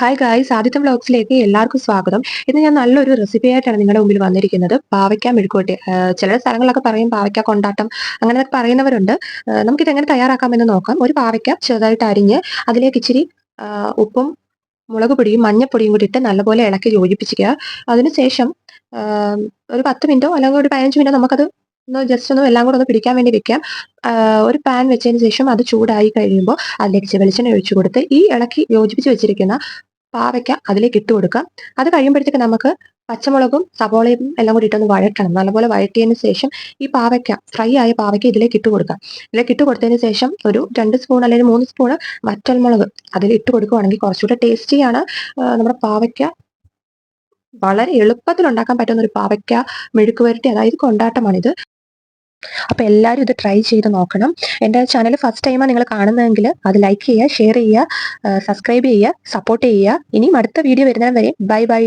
Hi guys Aditya വ്ളോഗ്സിലേക്ക് എല്ലാവർക്കും സ്വാഗതം. ഇന്ന് ഞാൻ നല്ലൊരു റെസിപ്പി ആയിട്ടാണ് നിങ്ങളുടെ മുമ്പിൽ വന്നിരിക്കുന്നത്. പാവയ്ക്ക മെഴുക്കുവട്ടി ചില സ്ഥലങ്ങളിലൊക്കെ പറയും പാവയ്ക്ക കൊണ്ടാട്ടം അങ്ങനെ പറയുന്നവരുണ്ട്. നമുക്കിത് എങ്ങനെ തയ്യാറാക്കാമെന്ന് നോക്കാം. ഒരു പാവയ്ക്ക ചെറുതായിട്ട് അരിഞ്ഞ് അതിലേക്ക് ഇച്ചിരി ഉപ്പും മുളക് പൊടിയും മഞ്ഞപ്പൊടിയും കൂടി ഇട്ട് നല്ലപോലെ ഇളക്കി യോജിപ്പിച്ചിരിക്കുക. അതിനുശേഷം ഒരു പത്ത് മിനിറ്റോ അല്ലെങ്കിൽ ഒരു പതിനഞ്ച് മിനിറ്റോ നമുക്കത് ഒന്ന് ജസ്റ്റ് ഒന്ന് എല്ലാം കൂടെ ഒന്ന് പിടിക്കാൻ വേണ്ടി വെക്കാം. ഒരു പാൻ വെച്ചതിന് ശേഷം അത് ചൂടായി കഴിയുമ്പോൾ അതിലേക്ക് വെളിച്ചെണ്ണ ഒഴിച്ചു കൊടുത്ത് ഈ ഇളക്കി യോജിപ്പിച്ച് വെച്ചിരിക്കുന്ന പാവയ്ക്ക അതിലേക്ക് ഇട്ട് കൊടുക്കാം. അത് കഴിയുമ്പോഴത്തേക്ക് നമുക്ക് പച്ചമുളകും സവോളയും എല്ലാം കൂടി ഇട്ടൊന്ന് വഴറ്റണം. നല്ലപോലെ വഴറ്റിയതിന് ശേഷം ഈ പാവയ്ക്ക ഫ്രൈ ആയ പാവയ്ക്ക ഇതിലേക്ക് ഇട്ട് കൊടുക്കുക ഇതിലേക്ക് ഇട്ട് കൊടുത്തതിന് ശേഷം ഒരു രണ്ട് സ്പൂൺ അല്ലെങ്കിൽ മൂന്ന് സ്പൂൺ വറ്റൽമുളക് അതിൽ ഇട്ട് കൊടുക്കുവാണെങ്കിൽ കുറച്ചുകൂടെ ടേസ്റ്റിയാണ് നമ്മുടെ പാവയ്ക്ക വളരെ എളുപ്പത്തിൽ ഉണ്ടാക്കാൻ പറ്റുന്ന ഒരു പാവയ്ക്ക മെഴുക്ക് വരട്ടി അതായത് കൊണ്ടാട്ടമാണിത്. അപ്പൊ എല്ലാവരും ഇത് ട്രൈ ചെയ്ത് നോക്കണം. എന്റെ ചാനൽ ഫസ്റ്റ് ടൈമാണ് നിങ്ങൾ കാണുന്നതെങ്കിൽ അത് ലൈക്ക് ചെയ്യുക ഷെയർ ചെയ്യുക സബ്സ്ക്രൈബ് ചെയ്യുക സപ്പോർട്ട് ചെയ്യുക. ഇനിയും അടുത്ത വീഡിയോ വരുന്നതിന് വരെ ബൈ ബൈ